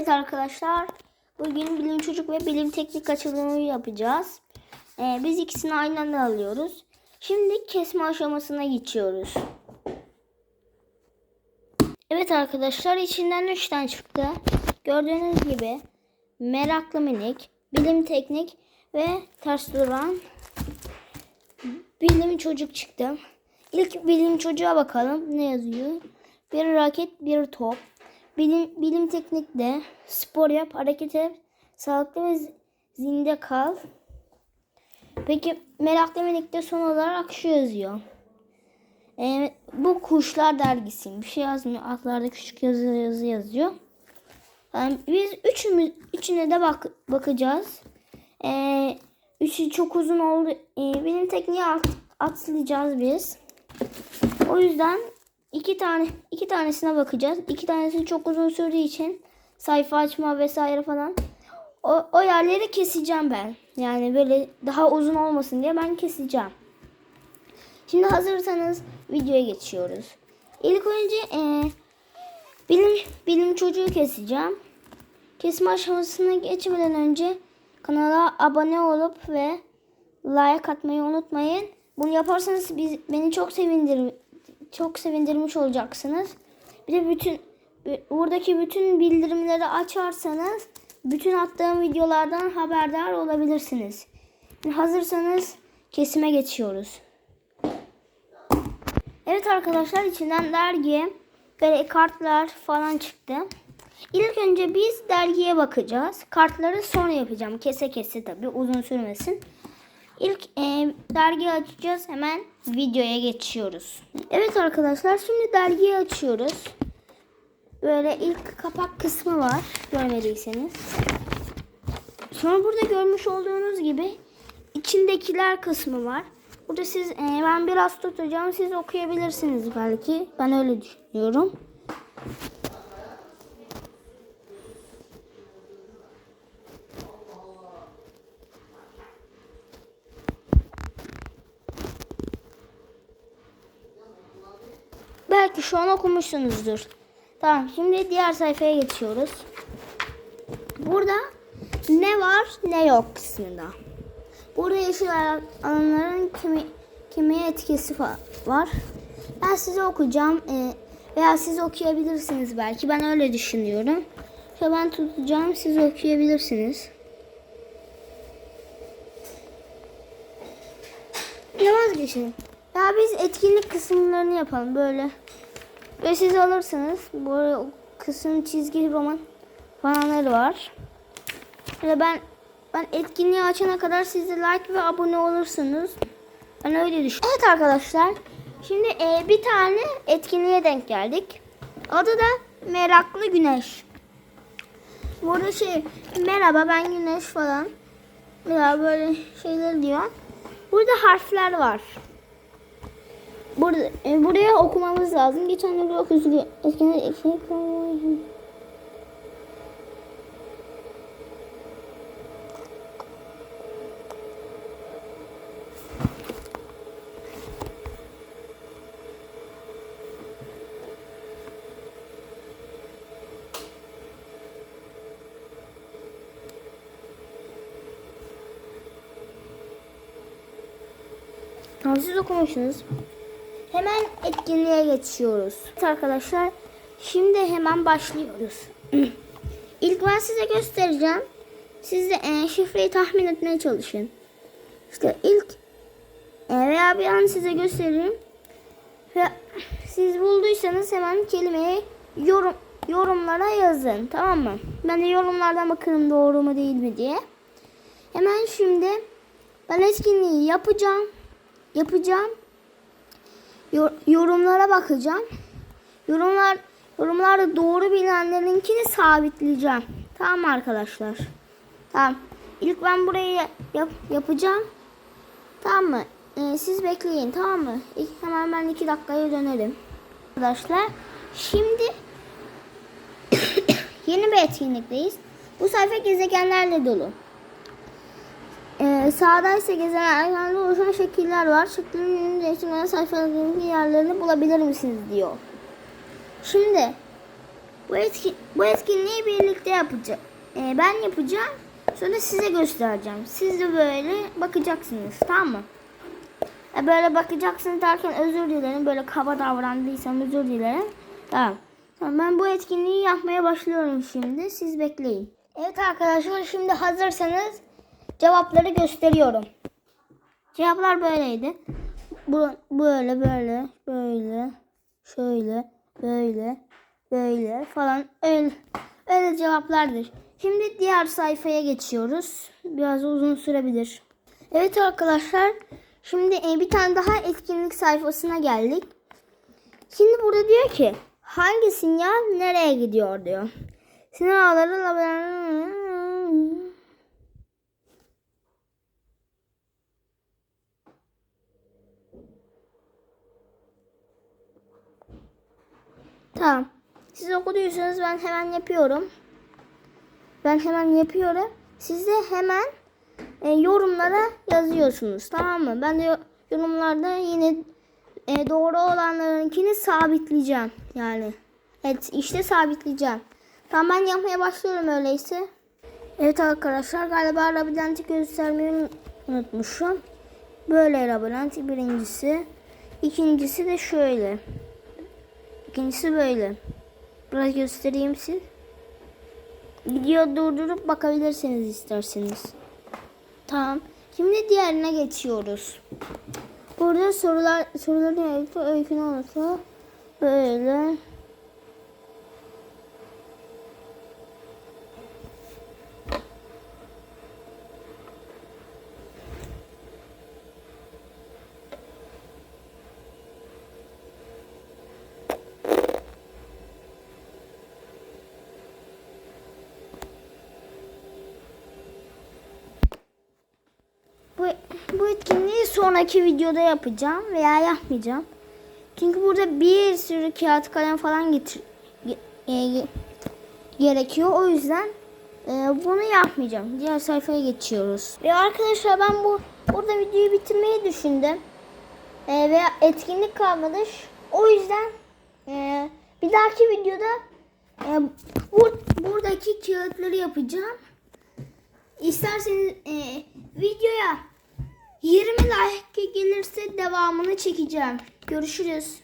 Evet arkadaşlar, bugün bilim çocuk ve bilim teknik açılımı yapacağız. Ee, biz ikisini aynı anda alıyoruz. Şimdi kesme aşamasına geçiyoruz. Evet arkadaşlar, içinden 3 tane çıktı. Gördüğünüz gibi meraklı minik, bilim teknik ve ters duran bilim çocuk çıktı. İlk bilim çocuğa bakalım ne yazıyor. Bir raket, bir top. Bilim, bilim teknikte spor yap, hareket et, sağlıklı ve zinde kal. Peki meraklı minikte son olarak şu yazıyor. Ee, bu kuşlar dergisi. Bir şey yazmıyor. Altlarda küçük yazı, yazı yazıyor. Yani biz üçümüz, üçüne de bak, bakacağız. Ee, üçü çok uzun oldu. Ee, benim tekniği at, atlayacağız biz. O yüzden iki tane iki tanesine bakacağız. İki tanesi çok uzun sürdüğü için sayfa açma vesaire falan. O, o yerleri keseceğim ben. Yani böyle daha uzun olmasın diye ben keseceğim. Şimdi hazırsanız videoya geçiyoruz. İlk önce eee, bilim bilim çocuğu keseceğim. Kesme aşamasına geçmeden önce kanala abone olup ve like atmayı unutmayın. Bunu yaparsanız biz, beni çok sevindir çok sevindirmiş olacaksınız. Bir de bütün buradaki bütün bildirimleri açarsanız bütün attığım videolardan haberdar olabilirsiniz. Hazırsanız kesime geçiyoruz. Evet arkadaşlar içinden dergi böyle kartlar falan çıktı. İlk önce biz dergiye bakacağız. Kartları sonra yapacağım. Kese kese tabii uzun sürmesin. İlk e, dergi açacağız. Hemen videoya geçiyoruz. Evet arkadaşlar şimdi dergiyi açıyoruz. Böyle ilk kapak kısmı var. Görmediyseniz. Sonra burada görmüş olduğunuz gibi içindekiler kısmı var. Burada siz e, ben biraz tutacağım. Siz okuyabilirsiniz belki. Ben öyle düşünüyorum. Belki şu an okumuşsunuzdur. Tamam şimdi diğer sayfaya geçiyoruz. Burada ne var ne yok kısmında. Burada yeşil alanların kimi, kimiye etkisi var. Ben size okuyacağım. Ee, veya siz okuyabilirsiniz belki. Ben öyle düşünüyorum. İşte ben tutacağım. Siz okuyabilirsiniz. Ne vazgeçelim. Ya biz etkinlik kısımlarını yapalım böyle. Ve siz alırsınız. Bu kısım çizgi roman falanları var. Ve ben ben etkinliği açana kadar siz de like ve abone olursunuz. Ben öyle düşünüyorum. Evet arkadaşlar. Şimdi e, bir tane etkinliğe denk geldik. Adı da Meraklı Güneş. Burada şey merhaba ben Güneş falan. Ya böyle şeyler diyor. Burada harfler var. Burada e, buraya okumamız lazım. Geçen gün blok etkinlik etkinlik Tamam siz okumuşsunuz. Hemen etkinliğe geçiyoruz. Evet arkadaşlar şimdi hemen başlıyoruz. İlk ben size göstereceğim. Siz de e, şifreyi tahmin etmeye çalışın. İşte ilk e, veya bir an size göstereyim. Ve siz bulduysanız hemen kelimeyi yorum yorumlara yazın. Tamam mı? Ben de yorumlardan bakarım doğru mu değil mi diye. Hemen şimdi ben etkinliği yapacağım. Yapacağım. Yor- yorumlara bakacağım. Yorumlar yorumlarda doğru bilenlerinkini sabitleyeceğim. Tamam arkadaşlar? Tamam. İlk ben burayı yap- yapacağım. Tamam mı? Ee, siz bekleyin tamam mı? İlk, hemen ben iki dakikaya dönerim. Arkadaşlar şimdi yeni bir etkinlikteyiz. Bu sayfa gezegenlerle dolu. Ee, sağda ise gezegenlerle oluşan şekiller var. Şekillerin değiştirmeden sayfaların yerlerini bulabilir misiniz diyor. Şimdi Bu, etki, bu etkinliği birlikte yapacağız. ben yapacağım. Sonra size göstereceğim. Siz de böyle bakacaksınız. Tamam mı? E, böyle bakacaksınız derken özür dilerim. Böyle kaba davrandıysam özür dilerim. Tamam. Tamam ben bu etkinliği yapmaya başlıyorum şimdi. Siz bekleyin. Evet arkadaşlar şimdi hazırsanız cevapları gösteriyorum. Cevaplar böyleydi. Bu böyle böyle böyle şöyle böyle böyle falan öyle öyle cevaplardır. Şimdi diğer sayfaya geçiyoruz. Biraz uzun sürebilir. Evet arkadaşlar. Şimdi e, bir tane daha etkinlik sayfasına geldik. Şimdi burada diyor ki hangi sinyal nereye gidiyor diyor. Sinyal ağları Tamam. Siz okuduysanız ben hemen yapıyorum. Ben hemen yapıyorum. Siz de hemen e, yorumlara yazıyorsunuz. Tamam mı? Ben de yo- yorumlarda yine e, doğru olanlarınkini sabitleyeceğim. Yani. Evet işte sabitleyeceğim. Tamam ben yapmaya başlıyorum öyleyse. Evet arkadaşlar galiba labirenti göstermeyi unutmuşum. Böyle labirent birincisi. İkincisi de şöyle. İkincisi böyle. Biraz göstereyim siz. Video durdurup bakabilirsiniz isterseniz. Tamam. Şimdi diğerine geçiyoruz. Burada sorular soruların öykü öykü ne olursa böyle Bu, bu etkinliği sonraki videoda yapacağım veya yapmayacağım. Çünkü burada bir sürü kağıt kalem falan getir, ge- e, gerekiyor. O yüzden e, bunu yapmayacağım. Diğer sayfaya geçiyoruz. Ve arkadaşlar ben bu burada videoyu bitirmeyi düşündüm. E, ve etkinlik kalmadı. O yüzden e, bir dahaki videoda e, bu, buradaki kağıtları yapacağım. İsterseniz e, videoya 20 like gelirse devamını çekeceğim. Görüşürüz.